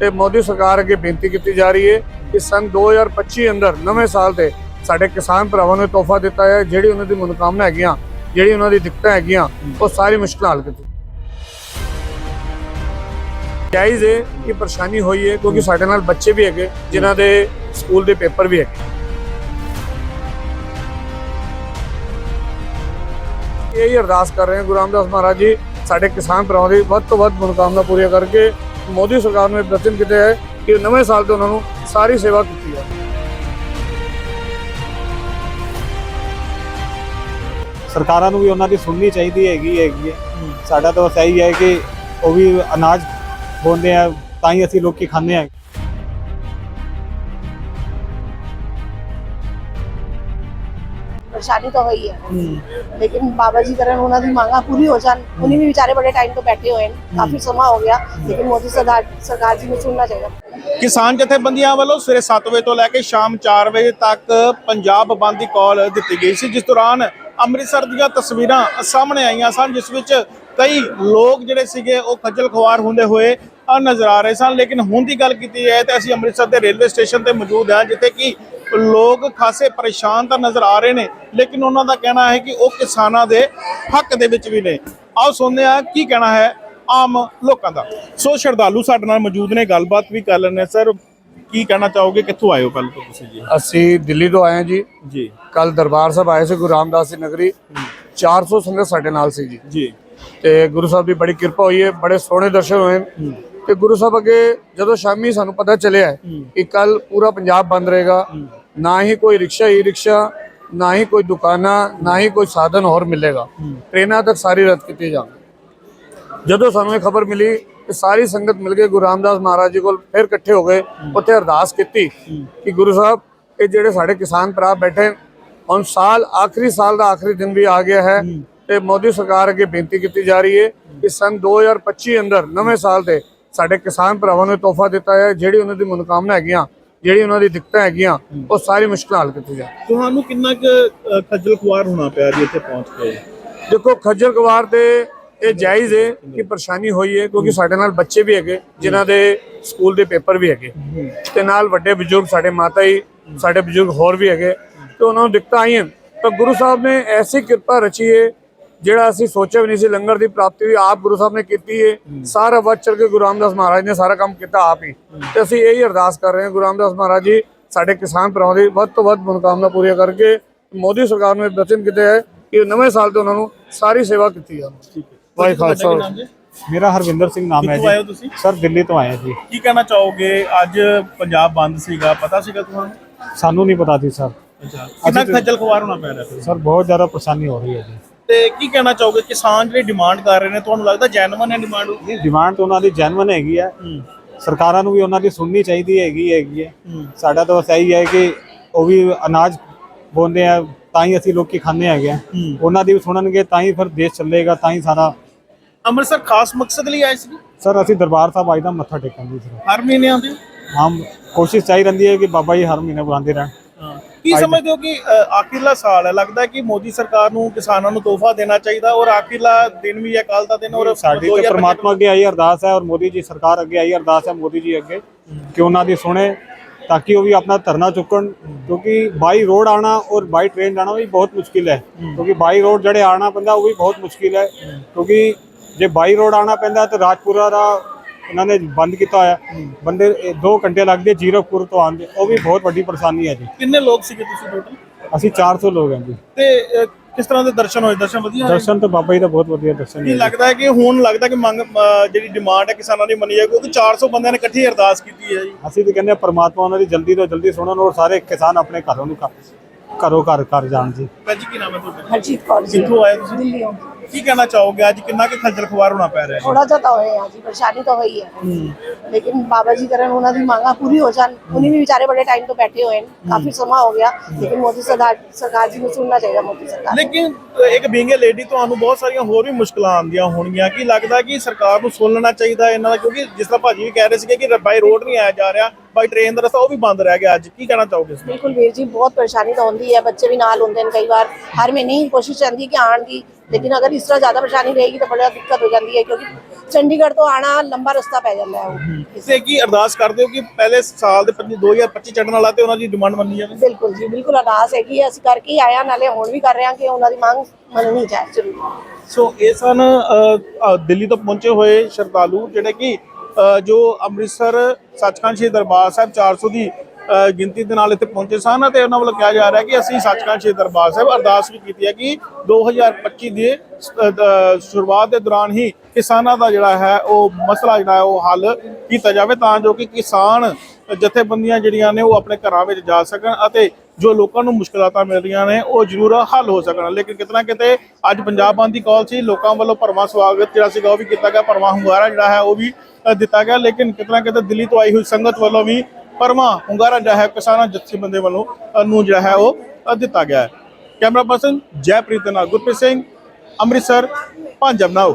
ਤੇ ਮੋਦੀ ਸਰਕਾਰ ਅੱਗੇ ਬੇਨਤੀ ਕੀਤੀ ਜਾ ਰਹੀ ਹੈ ਕਿ ਸਨ 2025 ਅੰਦਰ ਨਵੇਂ ਸਾਲ ਤੇ ਸਾਡੇ ਕਿਸਾਨ ਭਰਾਵਾਂ ਨੂੰ ਤੋਹਫਾ ਦਿੱਤਾ ਹੈ ਜਿਹੜੀ ਉਹਨਾਂ ਦੀ ਮਨੋਕਾਮਨਾ ਹੈਗੀਆਂ, ਜਿਹੜੀ ਉਹਨਾਂ ਦੀ ਦਿੱਕਤਾਂ ਹੈਗੀਆਂ, ਉਹ ਸਾਰੀ ਮੁਸ਼ਕਲਾਂ ਹੱਲ ਕੀਤੀ ਜਾਇਜ਼ ਹੈ ਕਿ ਪਰੇਸ਼ਾਨੀ ਹੋਈ ਹੈ, ਕਿਉਂਕਿ ਸਾਡੇ ਨਾਲ ਬੱਚੇ ਵੀ ਹੈਗੇ, ਜਿਨ੍ਹਾਂ ਦੇ ਸਕੂਲ ਦੇ ਪੇਪਰ ਵੀ ਹੈਗੇ। ਇਹ ਅਰਦਾਸ ਕਰ ਰਹੇ ਹਾਂ ਗੁਰੂ ਰਾਮਦਾਸ ਮਹਾਰਾਜ ਜੀ, ਸਾਡੇ ਕਿਸਾਨ ਭਰਾਵਾਂ ਦੀ ਵੱਧ ਤੋਂ ਵੱਧ ਮਨੋਕਾਮਨਾ ਪੂਰੀਆਂ ਕਰਕੇ ਮੋਦੀ ਸਰਕਾਰ ਨੂੰ ਇਹ ਬਚਨ ਕੀਤੇ ਹੈ ਕਿ ਨਵੇਂ ਸਾਲ ਤੇ ਉਹਨਾਂ ਨੂੰ ਸਾਰੀ ਸੇਵਾ ਕੀਤੀ ਹੈ ਸਰਕਾਰਾਂ ਨੂੰ ਵੀ ਉਹਨਾਂ ਦੀ ਸੁਣਨੀ ਚਾਹੀਦੀ ਹੈਗੀ ਹੈਗੀ ਹੈ ਸਾਡਾ ਤਾਂ ਬਸ ਇਹੀ ਹੈ ਕਿ ਉਹ ਵੀ ਅਨਾਜ ਬੋਂਦੇ ਆ ਤਾਂ ਹੀ ਅਸੀਂ ਲੋਕੀ ਖਾਂਦੇ ਆ ਪਰੇਸ਼ਾਨੀ ਤਾਂ ਹੋਈ ਹੈ ਲੇਕਿਨ ਬਾਬਾ ਜੀ ਕਰਨ ਉਹਨਾਂ ਦੀ ਮੰਗਾਂ ਪੂਰੀ ਹੋ ਜਾਣ ਉਹਨੀ ਵੀ ਵਿਚਾਰੇ ਬੜੇ ਟਾਈਮ ਤੋਂ ਬੈਠੇ ਹੋਏ ਨੇ ਕਾਫੀ ਸਮਾਂ ਹੋ ਗਿਆ ਲੇਕਿਨ ਮੋਦੀ ਸਰਦਾਰ ਸਰਕਾਰ ਜੀ ਨੂੰ ਸੁਣਨਾ ਚਾਹੀਦਾ ਕਿਸਾਨ ਜਥੇਬੰਦੀਆਂ ਵੱਲੋਂ ਸਵੇਰੇ 7 ਵਜੇ ਤੋਂ ਲੈ ਕੇ ਸ਼ਾਮ 4 ਵਜੇ ਤੱਕ ਪੰਜਾਬ ਬੰਦ ਦੀ ਕਾਲ ਦਿੱਤੀ ਗਈ ਸੀ ਜਿਸ ਦੌਰਾਨ ਅੰਮ੍ਰਿਤਸਰ ਦੀਆਂ ਤਸਵੀਰਾਂ ਸਾਹਮਣੇ ਆਈਆਂ ਸਨ ਜਿਸ ਵਿੱਚ ਕਈ ਲੋਕ ਜਿਹੜੇ ਸੀਗੇ ਉਹ ਖੱਜਲ ਖੁਆਰ ਹੁੰਦੇ ਹੋਏ ਨਜ਼ਰ ਆ ਰਹੇ ਸਨ ਲੇਕਿਨ ਹੁਣ ਦੀ ਗੱਲ ਕੀਤੀ ਜਾਏ ਤਾਂ ਅਸੀਂ ਅੰਮ੍ਰਿਤਸਰ ਦੇ ਰੇਲਵੇ ਸਟੇਸ਼ਨ ਤੇ ਮੌਜੂਦ ਹਾਂ ਜਿੱਥੇ ਕਿ ਲੋਕ ਖਾਸੇ ਪਰੇਸ਼ਾਨ ਤਾਂ ਨਜ਼ਰ ਆ ਰਹੇ ਨੇ ਲੇਕਿਨ ਉਹਨਾਂ ਦਾ ਕਹਿਣਾ ਹੈ ਕਿ ਉਹ ਕਿਸਾਨਾਂ ਦੇ ਹੱਕ ਦੇ ਵਿੱਚ ਵੀ ਨੇ। ਆਓ ਸੁਣਦੇ ਹਾਂ ਕੀ ਕਹਿਣਾ ਹੈ ਆਮ ਲੋਕਾਂ ਦਾ। ਸੋ ਸ਼ਰਧਾਲੂ ਸਾਡੇ ਨਾਲ ਮੌਜੂਦ ਨੇ ਗੱਲਬਾਤ ਵੀ ਕਰ ਲੈਣੇ ਸਰ ਕੀ ਕਹਿਣਾ ਚਾਹੋਗੇ? ਕਿੱਥੋਂ ਆਏ ਹੋ ਕੱਲ ਤੋਂ ਤੁਸੀਂ ਜੀ? ਅਸੀਂ ਦਿੱਲੀ ਤੋਂ ਆਏ ਹਾਂ ਜੀ। ਜੀ। ਕੱਲ ਦਰਬਾਰ ਸਾਹਿਬ ਆਏ ਸੀ ਗੁਰੂ ਰਾਮਦਾਸ ਦੀ ਨਗਰੀ। 400 ਸੰਗਤ ਸਾਡੇ ਨਾਲ ਸੀ ਜੀ। ਜੀ। ਤੇ ਗੁਰੂ ਸਾਹਿਬ ਦੀ ਬੜੀ ਕਿਰਪਾ ਹੋਈ ਹੈ ਬੜੇ ਸੋਹਣੇ ਦਰਸ਼ਨ ਹੋਏ। ਤੇ ਗੁਰੂ ਸਾਹਿਬ ਅੱਗੇ ਜਦੋਂ ਸ਼ਾਮੀ ਸਾਨੂੰ ਪਤਾ ਚੱਲਿਆ ਕਿ ਕੱਲ ਪੂਰਾ ਪੰਜਾਬ ਬੰਦ ਰਹੇਗਾ। ਨਾ ਹੀ ਕੋਈ ਰਿਕਸ਼ਾ ਹੀ ਰਿਕਸ਼ਾ ਨਾ ਹੀ ਕੋਈ ਦੁਕਾਨਾਂ ਨਾ ਹੀ ਕੋਈ ਸਾਧਨ ਹੋਰ ਮਿਲੇਗਾ। ਟ੍ਰੇਨਾਂ ਤੱਕ ਸਾਰੀ ਰੱਦ ਕੀਤੀ ਜਾਣ। ਜਦੋਂ ਸਾਨੂੰ ਇਹ ਖਬਰ ਮਿਲੀ ਕਿ ਸਾਰੀ ਸੰਗਤ ਮਿਲ ਕੇ ਗੁਰੂ ਰਾਮਦਾਸ ਮਹਾਰਾਜ ਜੀ ਕੋਲ ਫਿਰ ਇਕੱਠੇ ਹੋ ਗਏ। ਉੱਥੇ ਅਰਦਾਸ ਕੀਤੀ ਕਿ ਗੁਰੂ ਸਾਹਿਬ ਇਹ ਜਿਹੜੇ ਸਾਡੇ ਕਿਸਾਨ ਭਰਾ ਬੈਠੇ ਹੁਣ ਸਾਲ ਆਖਰੀ ਸਾਲ ਦਾ ਆਖਰੀ ਦਿਨ ਵੀ ਆ ਗਿਆ ਹੈ ਤੇ ਮੋਦੀ ਸਰਕਾਰ ਅੱਗੇ ਬੇਨਤੀ ਕੀਤੀ ਜਾ ਰਹੀ ਹੈ ਕਿ ਸਨ 2025 ਅੰਦਰ ਨਵੇਂ ਸਾਲ ਤੇ ਸਾਡੇ ਕਿਸਾਨ ਭਰਾਵਾਂ ਨੂੰ ਤੋਹਫਾ ਦਿੱਤਾ ਹੈ ਜਿਹੜੀ ਉਹਨਾਂ ਦੀ ਮਨੋਕਾਮਨਾ ਹੈਗੀਆਂ ਜਿਹੜੀ ਉਹਨਾਂ ਦੀ ਦਿੱਕਤਾਂ ਹੈਗੀਆਂ ਉਹ ਸਾਰੀ ਮੁਸ਼ਕਲਾਂ ਹੱਲ ਕੀਤੀ ਜਾਣ। ਤੁਹਾਨੂੰ ਕਿੰਨਾ ਕੁ ਖੱਜਲ ਖੁਆਰ ਹੋਣਾ ਪਿਆ ਜੀ ਇੱਥੇ ਪਹੁੰਚ ਕੇ? ਦੇਖੋ ਖੱਜਲ ਖਵਾਰ ਤੇ ਇਹ ਜਾਇਜ਼ ਹੈ ਕਿ ਪਰੇਸ਼ਾਨੀ ਹੋਈ ਹੈ ਕਿਉਂਕਿ ਸਾਡੇ ਨਾਲ ਬੱਚੇ ਵੀ ਹੈਗੇ ਜਿਨ੍ਹਾਂ ਦੇ ਸਕੂਲ ਦੇ ਪੇਪਰ ਵੀ ਹੈਗੇ। ਤੇ ਨਾਲ ਵੱਡੇ ਬਜ਼ੁਰਗ ਸਾਡੇ ਮਾਤਾ ਜੀ ਸਾਡੇ ਬਜ਼ੁਰਗ ਹੋਰ ਵੀ ਹੈਗੇ ਤੇ ਉਹਨਾਂ ਨੂੰ ਦਿੱਕਤਾਂ ਆਈਆਂ। ਤਾਂ ਗੁਰੂ ਸਾਹਿਬ ਨੇ ਐਸੀ ਕਿਰਪਾ ਰਚੀ ਹੈ ਜਿਹੜਾ ਅਸੀਂ ਸੋਚਿਆ ਵੀ ਨਹੀਂ ਸੀ ਲੰਗਰ ਦੀ ਪ੍ਰਾਪਤੀ ਵੀ ਆਪ ਗੁਰੂ ਸਾਹਿਬ ਨੇ ਕੀਤੀ ਹੈ। ਸਾਰਾ ਵੱਧ ਚੜ ਕੇ ਗੁਰੂ ਰਾਮਦਾਸ ਮਹਾਰਾਜ ਨੇ ਸਾਰਾ ਕੰਮ ਕੀਤਾ ਆਪ ਹੀ। ਤੇ ਅਸੀਂ ਇਹੀ ਅਰਦਾਸ ਕਰ ਰਹੇ ਹਾਂ ਗੁਰੂ ਰਾਮਦਾਸ ਮਹਾਰਾਜ ਜੀ ਸਾਡੇ ਕਿਸਾਨ ਭਰਾਵਾਂ ਦੀ ਵੱਧ ਤੋਂ ਵੱਧ ਮਨੋਕਾਮਨਾ ਪੂਰੀਆਂ ਕਰਕੇ ਮੋਦੀ ਸਰਕਾਰ ਨੂੰ ਬਚਨ ਕੀਤੇ ਹੈ ਕਿ ਨਵੇਂ ਸਾਲ ਤੇ ਉਹਨਾਂ ਨੂੰ ਸਾਰੀ ਸੇਵਾ ਕੀਤੀ ਜਾਵੇ। ਵਾਹਿ ਖਾਲਸਾ ਨਾਮ ਜੀ? ਮੇਰਾ ਹਰਵਿੰਦਰ ਸਿੰਘ ਨਾਮ ਹੈ ਹੋ ਜੀ। ਤੁਸੀਂ? ਸਰ ਦਿੱਲੀ ਤੋਂ ਆਏ ਹਾਂ ਜੀ। ਕੀ ਕਹਿਣਾ ਚਾਹੋਗੇ? ਅੱਜ ਪੰਜਾਬ ਬੰਦ ਸੀਗਾ ਪਤਾ ਸੀਗਾ ਤੁਹਾਨੂੰ? ਸਾਨੂੰ ਨਹੀਂ ਪਤਾ ਸੀ ਸਰ। ਅੱਛਾ ਕਿੰਨਾ ਖੱਜਲ ਖੁਆਰ ਹੋਣਾ ਪੈ ਰਿਹਾ? ਸਰ ਬਹੁਤ ਜ਼ਿਆਦਾ ਪਰੇਸ਼ਾਨੀ ਹੋ ਰਹੀ ਹੈ ਜੀ। ਤੇ ਕੀ ਕਹਿਣਾ ਚਾਹੋਗੇ? ਕਿਸਾਨ ਜਿਹੜੇ ਡਿਮਾਂਡ ਕਰ ਰਹੇ ਨੇ ਤੁਹਾਨੂੰ ਲੱਗਦਾ ਜੈਨੂਇਨ ਹੈ ਡਿਮਾਂਡ ਨਹੀਂ ਡਿਮਾਂਡ ਤਾਂ ਉਹਨਾਂ ਦੀ ਜੈਨੂਇਨ ਹੈਗੀ ਹੈ। ਸਰਕਾਰਾਂ ਨੂੰ ਵੀ ਉਹਨਾਂ ਦੀ ਸੁਣਨੀ ਚਾਹੀਦੀ ਹੈਗੀ ਹੈਗੀ ਹੈ। ਸਾਡਾ ਤਾਂ ਬਸ ਇਹੀ ਹੈ ਕਿ ਉਹ ਵੀ ਅਨਾਜ ਬੋਂਦੇ ਆ ਤਾਂ ਹੀ ਅਸੀਂ ਲੋਕੀ ਖਾਂਦੇ ਹੈਗੇ ਆ। ਉਹਨਾਂ ਦੀ ਵੀ ਸੁਣਨਗੇ ਤਾਂ ਹੀ ਫਿਰ ਦੇਸ਼ ਚੱਲੇਗਾ ਤਾਂ ਹੀ ਸਾਰਾ ਅੰਮ੍ਰਿਤਸਰ ਖਾਸ ਮਕਸਦ ਲਈ ਆਏ ਸੀ? ਸਰ ਅਸੀਂ ਦਰਬਾਰ ਸਾਹਿਬ ਆਈ ਦਾ ਮੱਥਾ ਟੇਕਣ ਦੀ ਸਿਰਫ ਹਰ ਮਹੀਨੇ ਆਉਂਦੇ ਹੋ ਕੋਸ਼ਿਸ਼ ਚਾਹੀ ਰਹਿੰਦੀ ਹੈ ਕਿ ਬਾਬਾ ਜੀ ਹਰ ਮਹੀਨੇ ਬੁਲਾਉਂਦੇ ਰਹਿਣ। ਕੀ ਸਮਝਦੇ ਹੋ ਕਿ ਅ, ਆਖਿਰਲਾ ਸਾਲ ਹੈ? ਲੱਗਦਾ ਹੈ ਕਿ ਮੋਦੀ ਸਰਕਾਰ ਨੂੰ ਕਿਸਾਨਾਂ ਨੂੰ ਤੋਹਫਾ ਦੇਣਾ ਚਾਹੀਦਾ ਔਰ ਆਖਿਰਲਾ ਦਿਨ ਵੀ ਹੈ ਕੱਲ ਦਾ ਦਿਨ ਔਰ ਸਾਡੀ ਤੇ ਪ੍ਰਮਾਤਮਾ ਅੱਗੇ ਆਈ ਅਰਦਾਸ ਹੈ ਔਰ ਮੋਦੀ ਜੀ ਸਰਕਾਰ ਅੱਗੇ ਆਈ ਅਰਦਾਸ ਹੈ ਮੋਦੀ ਜੀ ਅੱਗੇ ਕਿ ਉਹਨਾਂ ਦੀ ਸੁਣੇ ਤਾਂ ਕਿ ਉਹ ਵੀ ਆਪਣਾ ਧਰਨਾ ਚੁੱਕਣ ਕਿਉਂਕਿ ਬਾਈ ਰੋਡ ਆਣਾ ਔਰ ਬਾਈ ਟ੍ਰੇਨ ਜਾਣਾ ਵੀ ਬਹੁਤ ਮੁਸ਼ਕਿਲ ਹੈ ਕਿਉਂਕਿ ਬਾਈ ਰੋਡ ਜਿਹੜੇ ਆਣਾ ਪੈਂਦਾ ਉਹ ਵੀ ਬਹੁਤ ਮੁਸ਼ਕਿਲ ਹੈ ਕਿਉਂਕਿ ਜੇ ਬਾਈ ਰੋਡ ਆਣਾ ਪੈਂਦਾ ਤਾਂ ਰਾਜਪੁਰਾ ਦਾ ਉਹਨਾਂ ਨੇ ਬੰਦ ਕੀਤਾ ਹੋਇਆ। ਬੰਦੇ 2 ਘੰਟੇ ਲੱਗਦੇ ਜੀਰਕਪੁਰ ਤੋਂ ਆਉਂਦੇ। ਉਹ ਵੀ ਬਹੁਤ ਵੱਡੀ ਪਰੇਸ਼ਾਨੀ ਹੈ ਜੀ। ਕਿੰਨੇ ਲੋਕ ਸੀਗੇ ਤੁਸੀਂ ਟੋਟਲ ਅਸੀਂ 400 ਲੋਕ ਹਾਂ ਜੀ। ਤੇ ਕਿਸ ਤਰ੍ਹਾਂ ਦੇ ਦਰਸ਼ਨ ਹੋਏ? ਦਰਸ਼ਨ ਵਧੀਆ ਹੋਏ? ਦਰਸ਼ਨ ਤਾਂ ਬਾਬਾ ਜੀ ਦਾ ਬਹੁਤ ਵਧੀਆ ਦਰਸ਼ਨ ਕੀ ਹੈ ਲੱਗਦਾ ਹੈ ਕਿ ਹੁਣ ਲੱਗਦਾ ਕਿ ਮੰਗ ਜਿਹੜੀ ਡਿਮਾਂਡ ਹੈ ਕਿਸਾਨਾਂ ਦੀ ਮੰਨੀ ਜਾਏ ਕਿਉਂਕਿ 400 ਬੰਦਿਆਂ ਨੇ ਇਕੱਠੀ ਅਰਦਾਸ ਕੀਤੀ ਹੈ ਜੀ। ਅਸੀਂ ਤਾਂ ਕਹਿੰਦੇ ਹਾਂ ਪ੍ਰਮਾਤਮਾ ਉਹਨਾਂ ਦੀ ਜਲਦੀ ਤੋਂ ਜਲਦੀ ਸੁਣਨ ਔਰ ਸਾਰੇ ਕਿਸਾਨ ਆਪਣੇ ਘਰੋਂ ਨੂੰ ਘ- ਘਰੋਂ ਘਰ ਕਰ ਜਾਣ ਜੀ। ਭੈਣ ਜੀ ਕੀ ਨਾਮ ਹੈ ਤੁਹਾਡਾ? ਹਰਜੀਤ ਕੌਰ ਜੀ। ਕਿੱਥੋਂ ਆਏ ਤੁਸੀਂ? ਦਿੱਲੀੋਂ ਕੀ ਕਹਿਣਾ ਚਾਹੋਗੇ? ਅੱਜ ਕਿੰਨਾ ਕੁ ਖੱਜਲ ਖੁਆਰ ਹੋਣਾ ਪੈ ਰਿਹਾ ਥੋੜਾ ਜਿਹਾ ਤਾਂ ਹੋਇਆ ਜੀ ਪਰੇਸ਼ਾਨੀ ਤਾਂ ਹੋਈ ਹੈ। ਲੇਕਿਨ ਬਾਬਾ ਜੀ ਕਰਨ ਉਹਨਾਂ ਦੀ ਮੰਗਾਂ ਪੂਰੀ ਹੋ ਜਾਣ ਉਹਨੀ ਵੀ ਵਿਚਾਰੇ ਬੜੇ ਟਾਈਮ ਤੋਂ ਬੈਠੇ ਹੋਏ ਨੇ ਕਾਫੀ ਸਮਾਂ ਹੋ ਗਿਆ ਲੇਕਿਨ ਮੋਦੀ ਸਰਦਾਰ ਸਰਕਾਰ ਜੀ ਨੂੰ ਸੁਣਨਾ ਚਾਹੀਦਾ ਮੋਦੀ ਸਰਕਾਰ। ਲੇਕਿਨ ਇੱਕ ਬੀਂਗੇ ਲੇਡੀ ਤੁਹਾਨੂੰ ਬਹੁਤ ਸਾਰੀਆਂ ਹੋਰ ਵੀ ਮੁਸ਼ਕਲਾਂ ਆਉਂਦੀਆਂ ਹੋਣਗੀਆਂ। ਕੀ ਲੱਗਦਾ ਕਿ ਸਰਕਾਰ ਨੂੰ ਸੁਣ ਲੈਣਾ ਚਾਹੀਦਾ ਇਹਨਾਂ ਦਾ? ਕਿਉਂਕਿ ਜਿਸ ਤਰ੍ਹਾਂ ਭਾਜੀ ਵੀ ਕਹਿ ਰਹੇ ਸੀਗੇ ਕਿ ਬਾਈ ਰੋਡ ਨਹੀਂ ਆਇਆ ਜਾ ਰਿਹਾ ਬਾਈ ਟ੍ਰੇਨ ਦਾ ਰਸਤਾ ਉਹ ਵੀ ਬੰਦ ਰਹਿ ਗਿਆ ਅੱਜ। ਕੀ ਕਹਿਣਾ ਚਾਹੋਗੇ ਇਸ ਬਿਲਕੁਲ ਵੀਰ ਜੀ ਬਹੁਤ ਪਰੇਸ਼ਾਨੀ ਤਾਂ ਹੁੰਦੀ ਹੈ ਬੱਚੇ ਵੀ ਨਾਲ ਹੁੰਦੇ ਨੇ ਕਈ ਵਾਰ। ਹਰ ਮਹੀਨੇ ਹੀ ਕੋਸ਼ਿਸ਼ ਰਹਿੰਦੀ ਕਿ ਆਉਣ ਦੀ ਲੇਕਿਨ ਅਗਰ ਇਸ ਤਰ੍ਹਾਂ ਜ਼ਿਆਦਾ ਪਰੇਸ਼ਾਨੀ ਰਹੇਗੀ ਤਾਂ ਬੜਾ ਦਿੱਕਤ ਹੋ ਜਾਂਦੀ ਹੈ ਕਿਉਂਕਿ ਚੰਡੀਗੜ੍ਹ ਤੋਂ ਆਣਾ ਲੰਬਾ ਰਸਤਾ ਪੈ ਜਾਂਦਾ ਹੈ ਉਹ। ਇਸੇ ਕੀ ਅਰਦਾਸ ਕਰਦੇ ਹੋ ਕਿ ਪਹਿਲੇ ਸਾਲ ਦੇ 25 2025 ਚੜਨ ਵਾਲਾ ਤੇ ਉਹਨਾਂ ਦੀ ਡਿਮਾਂਡ ਮੰਨੀ ਜਾਵੇ? ਬਿਲਕੁਲ ਜੀ ਬਿਲਕੁਲ ਅਰਦਾਸ ਹੈ। ਅਸੀਂ ਕਰਕੇ ਹੀ ਆਇਆ ਨਾਲੇ ਹੁਣ ਵੀ ਕਰ ਰਹੇ ਹਾਂ ਕਿ ਉਹਨਾਂ ਦੀ ਮੰਗ ਮੰਨਣੀ ਜ਼ਰੂਰ। ਸੋ ਇਹ ਸਨ ਦਿੱਲੀ ਤੋਂ ਪਹੁੰਚੇ ਹੋਏ ਸ਼ਰਧਾਲੂ ਜਿਹੜੇ ਕਿ ਜੋ ਅੰਮ੍ਰਿਤਸਰ ਸੱਚਖੰਡ ਸ਼੍ਰੀ ਦਰਬਾਰ ਸਾਹਿਬ 400 ਦੀ ਗਿਣਤੀ ਦੇ ਨਾਲ ਇੱਥੇ ਪਹੁੰਚੇ ਸਨ ਅਤੇ ਉਹਨਾਂ ਵੱਲੋਂ ਕਿਹਾ ਜਾ ਰਿਹਾ ਕਿ ਅਸੀਂ ਸੱਚਖੰਡ ਸ਼੍ਰੀ ਦਰਬਾਰ ਸਾਹਿਬ ਅਰਦਾਸ ਵੀ ਕੀਤੀ ਹੈ ਕਿ 2025 ਦੇ ਸ- ਅ, ਸ਼ੁਰੂਆਤ ਦੇ ਦੌਰਾਨ ਹੀ ਕਿਸਾਨਾਂ ਦਾ ਜਿਹੜਾ ਹੈ ਉਹ ਮਸਲਾ ਜਿਹੜਾ ਉਹ ਹੱਲ ਕੀਤਾ ਜਾਵੇ ਤਾਂ ਜੋ ਕਿ ਕਿਸਾਨ ਜਥੇਬੰਦੀਆਂ ਜਿਹੜੀਆਂ ਨੇ ਉਹ ਆਪਣੇ ਘਰਾਂ ਵਿੱਚ ਜਾ ਸਕਣ ਅਤੇ ਜੋ ਲੋਕਾਂ ਨੂੰ ਮੁਸ਼ਕਲਾਤਾਂ ਮਿਲ ਰਹੀਆਂ ਨੇ ਉਹ ਜ਼ਰੂਰ ਹੱਲ ਹੋ ਸਕਣ। ਲੇਕਿਨ ਕਿਤਨਾ ਕਿਤੇ ਅੱਜ ਪੰਜਾਬ ਬੰਦ ਦੀ ਕਾਲ ਸੀ ਲੋਕਾਂ ਵੱਲੋਂ ਭਰਵਾਂ ਸਵਾਗਤ ਜਿਹੜਾ ਸੀਗਾ ਉਹ ਵੀ ਕੀਤਾ ਗਿਆ ਭਰਵਾਂ ਹੁੰਗਾਰਾ ਜਿਹੜਾ ਹੈ ਉਹ ਵੀ ਦਿੱਤਾ ਗਿਆ। ਲੇਕਿਨ ਕਿਤਨਾ ਕਿਤੇ ਦਿੱਲੀ ਤੋਂ ਆਈ ਹੋਈ ਸੰਗਤ ਵੱਲੋਂ ਵੀ ਭਰਵਾਂ ਹੁੰਗਾਰਾ ਜਿਹੜਾ ਹੈ ਕਿਸਾਨਾਂ ਜਥੇਬੰਦੀ ਵੱਲੋਂ ਨੂੰ ਜਿਹੜਾ ਹੈ ਉਹ ਦਿੱਤਾ ਗਿਆ ਹੈ। ਕੈਮਰਾ ਪਰਸਨ ਜੈਪ੍ਰੀਤ ਦੇ ਨਾਲ ਗੁਰਪ੍ਰੀਤ ਸਿੰਘ, ਅੰਮ੍ਰਿਤਸਰ ਪੰਜ ਨਾਓ।